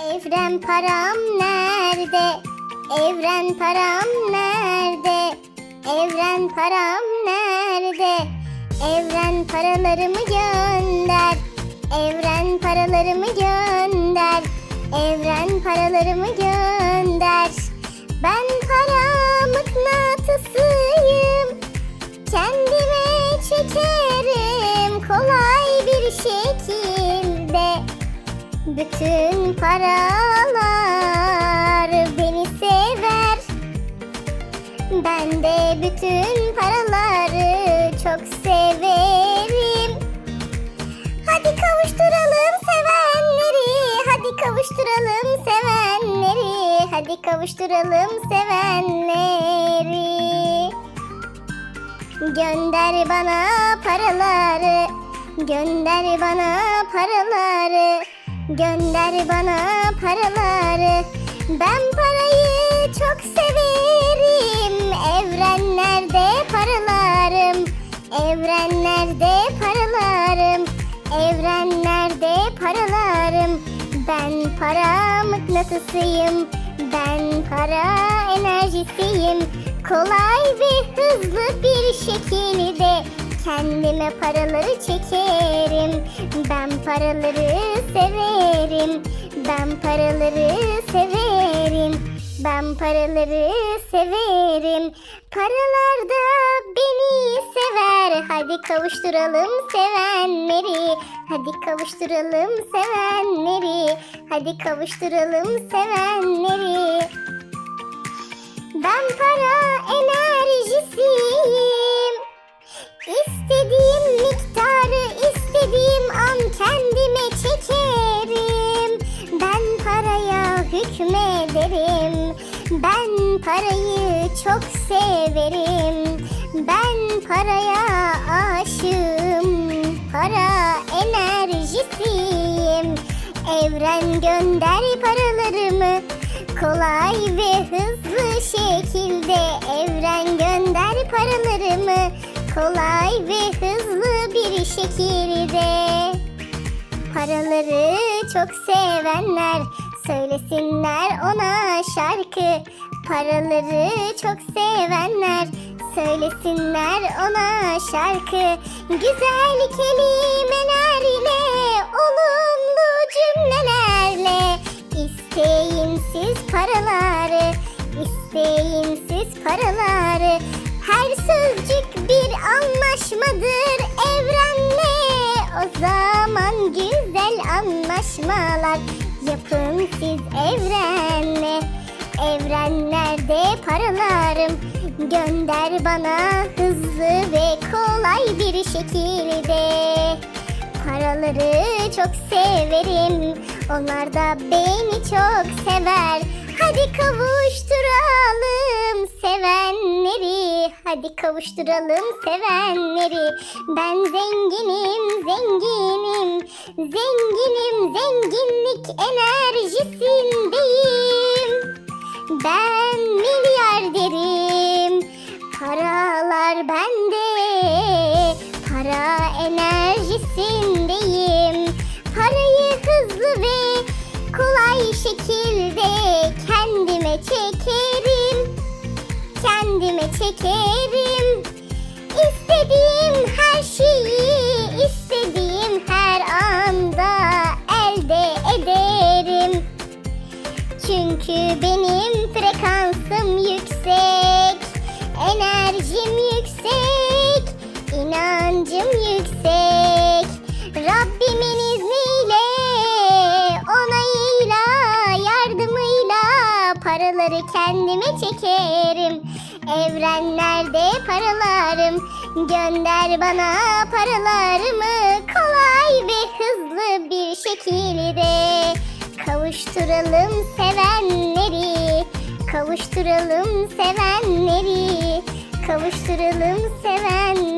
Evren param nerede? Evren param nerede? Evren param nerede? Evren paralarımı gönder. Evren paralarımı gönder. Evren paralarımı gönder. Ben para Bütün paralar beni sever. Ben de bütün paraları çok severim. Hadi kavuşturalım sevenleri. Hadi kavuşturalım sevenleri. Hadi kavuşturalım sevenleri. Gönder bana paraları. Gönder bana paraları. Gönder bana paraları. Ben parayı çok severim. Evrenlerde paralarım. Evrenlerde paralarım. Evrenlerde paralarım. Ben para mıknatısıyım. Ben para enerjisiyim. Kolay ve hızlı bir şekilde kendime paraları çekerim. Ben paraları severim. Ben paraları severim. Ben paraları severim. Paralar da beni sever. Hadi kavuşturalım sevenleri. Hadi kavuşturalım sevenleri. Hadi kavuşturalım sevenleri. Ben para enerjisiyim. Paraya hükmederim. Ben parayı çok severim. Ben paraya aşığım. Para enerjisiyim. Evren gönder paralarımı. Kolay ve hızlı şekilde evren gönder paralarımı. Kolay ve hızlı bir şekilde. Paraları çok sevenler söylesinler ona şarkı. Paraları çok sevenler söylesinler ona şarkı. Güzel kelimelerle, olumlu cümlelerle isteyin siz paraları, isteyin siz paraları. Her sözcük bir anlaşmadır evrenle. O zaman güzel anlaşmalar yapın siz evrenle. Evrenlerde paralarım gönder bana hızlı ve kolay bir şekilde. Paraları çok severim. Onlar da beni çok sever. Hadi kavuşturalım sevenleri. Hadi kavuşturalım sevenleri. Ben zenginim, zenginim. Zenginim, zenginlik enerjisindeyim. Ben milyarderim. Paralar bende. Para enerjisindeyim. Parayı hızlı ve kolay şekilde Çekerim. İstediğim her şeyi istediğim her anda elde ederim. Çünkü benim frekansım yüksek, enerjim yüksek, inancım yüksek. Rabbimin izniyle, onayıyla, yardımıyla paraları kendime çekerim. Evrenlerde paralarım, gönder bana paralarımı kolay ve hızlı bir şekilde. Kavuşturalım sevenleri, kavuşturalım sevenleri, kavuşturalım sevenleri.